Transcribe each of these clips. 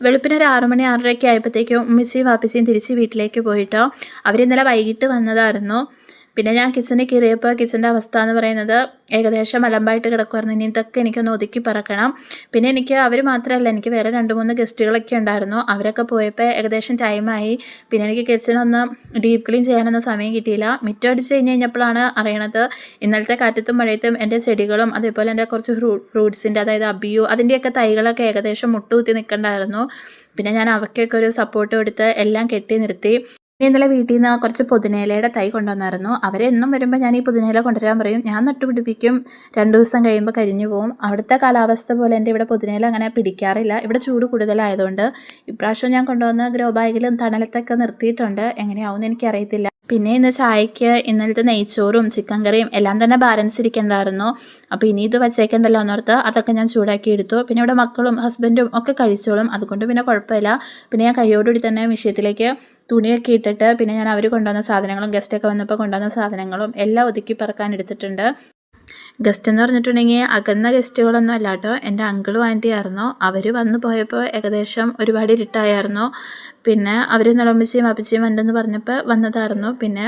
വെളുപ്പിന് ഒരു ആറുമണി ആറരയൊക്കെ ആയപ്പോഴത്തേക്കും ഉമ്മച്ചിയും വാപ്പച്ചിയും തിരിച്ച് വീട്ടിലേക്ക് പോയിട്ടോ. അവരിന്നലെ വൈകിട്ട് വന്നതായിരുന്നു. പിന്നെ ഞാൻ കിച്ചണിൽ കയറിയപ്പോൾ കിച്ചന്റെ അവസ്ഥ എന്ന് പറയുന്നത് ഏകദേശം അലമ്പായിട്ട് കിടക്കുമായിരുന്നു ഇനി ഇതൊക്കെ എനിക്കൊന്ന് ഒതുക്കി പറക്കണം. പിന്നെ എനിക്ക് അവർ മാത്രമല്ല എനിക്ക് വേറെ രണ്ട് മൂന്ന് ഗസ്റ്റുകളൊക്കെ ഉണ്ടായിരുന്നു. അവരൊക്കെ പോയപ്പോൾ ഏകദേശം ടൈമായി പിന്നെ എനിക്ക് കിച്ചണൊന്ന് ഡീപ്പ് ക്ലീൻ ചെയ്യാനൊന്നും സമയം കിട്ടിയില്ല. മിറ്റം അടിച്ച് കഴിഞ്ഞ് കഴിഞ്ഞപ്പോഴാണ് അറിയണത് ഇന്നലത്തെ കാറ്റത്തും മഴയത്തും എന്റെ ചെടികളും അതേപോലെ എന്റെ കുറച്ച് ഫ്രൂ ഫ്രൂട്ട്സിന്റെ അതായത് അബിയു അതിന്റെയൊക്കെ തൈകളൊക്കെ ഏകദേശം മുട്ടുകുത്തി നിൽക്കണ്ടായിരുന്നു. പിന്നെ ഞാൻ അവയ്ക്കൊക്കെ ഒരു സപ്പോർട്ട് കൊടുത്ത് എല്ലാം കെട്ടി നിർത്തി. ഇന്നലെ വീട്ടിൽ നിന്ന് കുറച്ച് പുതിനയിലയുടെ തൈ കൊണ്ടുവന്നായിരുന്നു. അവരെന്നും വരുമ്പോൾ ഞാൻ ഈ പുതിനയില കൊണ്ടുവരാൻ പറയും. ഞാൻ നട്ടുപിടിപ്പിക്കും. രണ്ട് ദിവസം കഴിയുമ്പോൾ കരിഞ്ഞു പോകും അവിടുത്തെ കാലാവസ്ഥ പോലെ എന്റെ ഇവിടെ പുതിനയില അങ്ങനെ പിടിക്കാറില്ല. ഇവിടെ ചൂട് കൂടുതലായതുകൊണ്ട് ഇപ്രാവശ്യം ഞാൻ കൊണ്ടുവന്ന് ഗ്രോ ബാഗിലും തണലത്തൊക്കെ നിർത്തിയിട്ടുണ്ട്. എങ്ങനെയാവുമെന്ന് എനിക്കറിയത്തില്ല. പിന്നെ ഇന്ന് ചായക്ക് ഇന്നലത്തെ നെയ്ച്ചോറും ചിക്കൻ കറിയും എല്ലാം തന്നെ ബാലൻസ് ഇരിക്കണ്ടായിരുന്നു അപ്പോൾ ഇനി ഇത് വച്ചേക്കണ്ടല്ലോ എന്നോർത്ത് അതൊക്കെ ഞാൻ ചൂടാക്കി എടുത്തു. പിന്നെ ഇവിടെ മക്കളും ഹസ്ബൻഡും ഒക്കെ കഴിച്ചോളും. അതുകൊണ്ട് പിന്നെ കുഴപ്പമില്ല. പിന്നെ ഞാൻ കൈയോടുകൂടി തന്നെ വിഷയത്തിലേക്ക് തുണിയൊക്കെ ഇട്ടിട്ട് പിന്നെ ഞാൻ അവർ കൊണ്ടുവന്ന സാധനങ്ങളും ഗസ്റ്റൊക്കെ വന്നപ്പോൾ കൊണ്ടുവന്ന സാധനങ്ങളും എല്ലാം ഒതുക്കി പറക്കാൻ എടുത്തിട്ടുണ്ട്. ഗസ്റ്റ് എന്ന് പറഞ്ഞിട്ടുണ്ടെങ്കിൽ അകന്ന ഗസ്റ്റുകളൊന്നും അല്ല കേട്ടോ എന്റെ അങ്കിളും ആന്റിയായിരുന്നു അവർ വന്നു പോയപ്പോൾ ഏകദേശം ഒരുപാട് ഇരുട്ടായിരുന്നു. പിന്നെ അവർ നിളമ്പിച്ചയും അപ്പിച്ചയും വന്നെന്ന് പറഞ്ഞപ്പോൾ വന്നതായിരുന്നു. പിന്നെ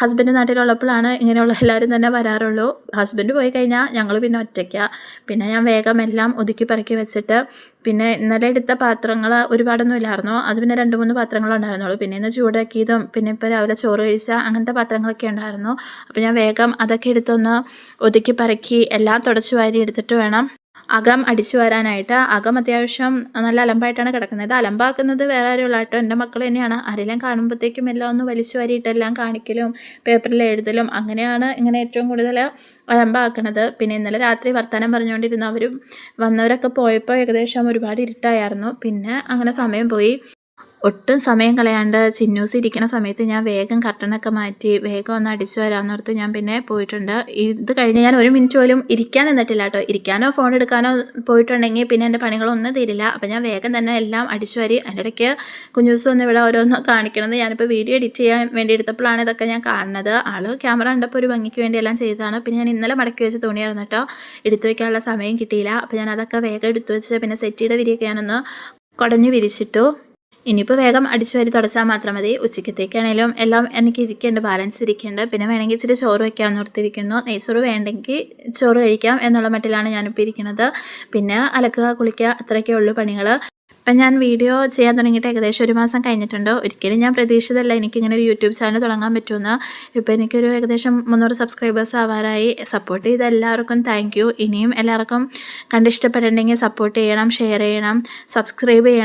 ഹസ്ബൻഡ് നാട്ടിലുള്ളപ്പോഴാണ് ഇങ്ങനെയുള്ള എല്ലാവരും തന്നെ വരാറുള്ളൂ. ഹസ്ബൻഡ് പോയി കഴിഞ്ഞാൽ ഞങ്ങൾ പിന്നെ ഒറ്റയ്ക്കാണ് പിന്നെ ഞാൻ വേഗം എല്ലാം ഒതുക്കി പറക്കി വെച്ചിട്ട് പിന്നെ ഇന്നലെ എടുത്ത പാത്രങ്ങൾ ഒരുപാടൊന്നും ഇല്ലായിരുന്നു. അത് പിന്നെ രണ്ട് മൂന്ന് പാത്രങ്ങളുണ്ടായിരുന്നുള്ളൂ പിന്നെ ഇന്ന് ചൂടാക്കിയതും പിന്നെ ഇപ്പോൾ രാവിലെ ചോറ് കഴിച്ച അങ്ങനത്തെ പാത്രങ്ങളൊക്കെ ഉണ്ടായിരുന്നു. അപ്പോൾ ഞാൻ വേഗം അതൊക്കെ എടുത്തൊന്ന് ഒതുക്കി പറക്കി എല്ലാം തുടച്ചു വാരി എടുത്തിട്ട് വേണം അകം അടിച്ചു വരാനായിട്ട് അകം അത്യാവശ്യം നല്ല അലമ്പായിട്ടാണ് കിടക്കുന്നത്. അലമ്പാക്കുന്നത് വേറെ ആരുമില്ല കേട്ടോ. എന്റെ മക്കൾ തന്നെയാണ്. ആരെല്ലാം കാണുമ്പോഴത്തേക്കും എല്ലാം ഒന്ന് വലിച്ചു വരിയിട്ടെല്ലാം കാണിക്കലും പേപ്പറിൽ എഴുതലും അങ്ങനെയാണ് ഇങ്ങനെ ഏറ്റവും കൂടുതൽ അലമ്പാക്കുന്നത്. പിന്നെ ഇന്നലെ രാത്രി വർത്തമാനം പറഞ്ഞുകൊണ്ടിരുന്നു അവരും വന്നവരൊക്കെ പോയപ്പോൾ ഏകദേശം ഒരുപാട് ഇരുട്ടായിരുന്നു. പിന്നെ അങ്ങനെ സമയം പോയി. ഒട്ടും സമയം കളയാണ്ട് ചിന്നൂസ് ഇരിക്കുന്ന സമയത്ത് ഞാൻ വേഗം കർട്ടനൊക്കെ മാറ്റി വേഗം ഒന്ന് അടിച്ചു വരാമെന്നോർത്ത് ഞാൻ പിന്നെ പോയിട്ടുണ്ട്. ഇത് കഴിഞ്ഞ് ഞാൻ ഒരു മിനിറ്റ് പോലും ഇരിക്കാൻ നിന്നിട്ടില്ല കേട്ടോ. ഇരിക്കാനോ ഫോൺ എടുക്കാനോ പോയിട്ടുണ്ടെങ്കിൽ പിന്നെ എന്റെ പണികളൊന്നും തീരില്ല. അപ്പം ഞാൻ വേഗം തന്നെ എല്ലാം അടിച്ചു വരി. അതിന്റെ ഇടയ്ക്ക് കുഞ്ഞൂസ് ഒന്ന് ഇവിടെ ഓരോന്ന് കാണിക്കണത് ഞാനിപ്പോൾ വീഡിയോ എഡിറ്റ് ചെയ്യാൻ വേണ്ടി എടുത്തപ്പോഴാണ് ഇതൊക്കെ ഞാൻ കാണുന്നത്. ആൾ ക്യാമറ കണ്ടപ്പോൾ ഒരു ഭംഗിക്ക് വേണ്ടി എല്ലാം ചെയ്തതാണ്. പിന്നെ ഞാൻ ഇന്നലെ മടക്കി വെച്ച തുണിയായിരുന്നു കേട്ടോ. എടുത്തു വയ്ക്കാനുള്ള സമയം കിട്ടിയില്ല. അപ്പോൾ ഞാൻ അതൊക്കെ വേഗം എടുത്തു വെച്ച് പിന്നെ സെറ്റിയുടെ വിരിയൊക്കെ ഞാനൊന്ന് കുടഞ്ഞു വിരിച്ചിട്ടു. ഇനിയിപ്പോൾ വേഗം അടിച്ചു വരി തുടച്ചാൽ മാത്രം മതി. ഉച്ചക്കത്തേക്കാണേലും എല്ലാം എനിക്ക് ഇരിക്കേണ്ട ബാലൻസ് ഇരിക്കേണ്ട. പിന്നെ വേണമെങ്കിൽ ഇച്ചിരി ചോറ് വയ്ക്കാമെന്ന് ഓർത്തിരിക്കുന്നു നെയ്ച്ചോറ് വേണ്ടെങ്കിൽ ചോറ് കഴിക്കാം എന്നുള്ള മട്ടിലാണ് ഞാനിപ്പോൾ ഇരിക്കുന്നത്. പിന്നെ അലക്കുക കുളിക്കുക അത്രയൊക്കെ ഉള്ളൂ പണികൾ ഇപ്പം ഞാൻ വീഡിയോ ചെയ്യാൻ തുടങ്ങിയിട്ട് ഏകദേശം ഒരു മാസം കഴിഞ്ഞിട്ടുണ്ട്. ഒരിക്കലും ഞാൻ പ്രതീക്ഷിതല്ല എനിക്കിങ്ങനെ ഒരു യൂട്യൂബ് ചാനൽ തുടങ്ങാൻ പറ്റുമെന്ന്. ഇപ്പോൾ എനിക്കൊരു ഏകദേശം മുന്നൂറ് സബ്സ്ക്രൈബേഴ്സ് ആവാറായി. സപ്പോർട്ട് ചെയ്ത എല്ലാവർക്കും താങ്ക് ഇനിയും എല്ലാവർക്കും കണ്ടിഷ്ടപ്പെടണമെങ്കിൽ സപ്പോർട്ട് ചെയ്യണം ഷെയർ ചെയ്യണം സബ്സ്ക്രൈബ് ചെയ്യണം.